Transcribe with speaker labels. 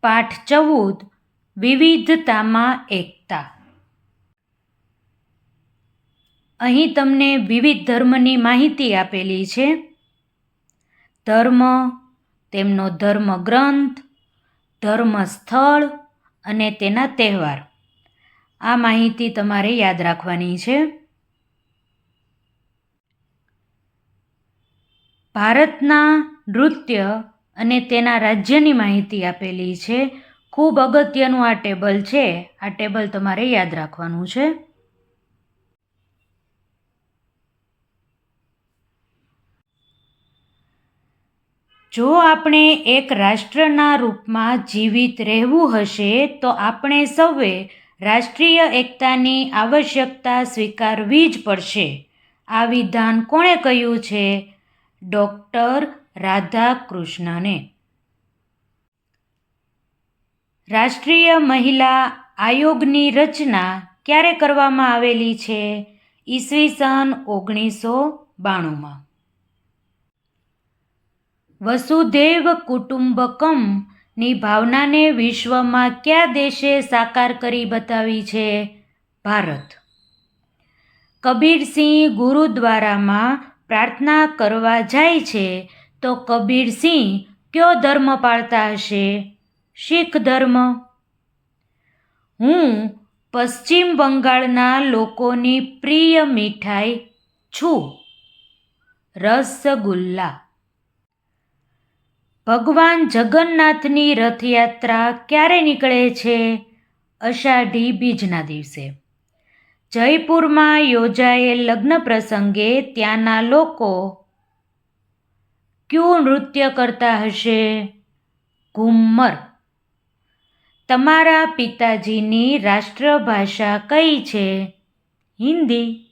Speaker 1: પાઠ ચૌદ, વિવિધતામાં એકતા. અહીં તમને વિવિધ ધર્મની માહિતી આપેલી છે. ધર્મ, તેમનો ધર્મ ગ્રંથ ધર્મ સ્થળ અને તેના તહેવાર. આ માહિતી તમારે યાદ રાખવાની છે. ભારતના નૃત્ય અને તેના રાજ્યની માહિતી આપેલી છે. ખૂબ અગત્યનું આ ટેબલ છે. આ ટેબલ તમારે યાદ રાખવાનું છે. જો આપણે એક રાષ્ટ્રના રૂપમાં જીવિત રહેવું હશે, તો આપણે સૌએ રાષ્ટ્રીય એકતાની આવશ્યકતા સ્વીકારવી જ પડશે. આ વિધાન કોણે કહ્યું છે? ડૉક્ટર રાધાકૃષ્ણને. રાષ્ટ્રીય મહિલા આયોગની રચના ક્યારે કરવામાં આવેલી છે? ઈસવીસન ઓગણીસો બાણુંમાં. વસુધૈવ કુટુંબકમની ભાવનાને વિશ્વમાં કયા દેશે સાકાર કરી બતાવી છે? ભારત. કબીરસિંહ ગુરુદ્વારામાં પ્રાર્થના કરવા જાય છે તો કબીરસિંહ કયો ધર્મ પાળતા હશે? શીખ ધર્મ? હું પશ્ચિમ બંગાળના લોકોની પ્રિય મીઠાઈ છું. રસગુલ્લા. ભગવાન જગન્નાથની રથયાત્રા ક્યારે નીકળે છે? અષાઢી બીજના દિવસે. જયપુરમાં યોજાયેલ લગ્ન પ્રસંગે ત્યાંના લોકો ક્યું નૃત્ય કરતા હશે? ઘુમ્મર. તમારા પિતાજીની રાષ્ટ્રભાષા કઈ છે? હિન્દી.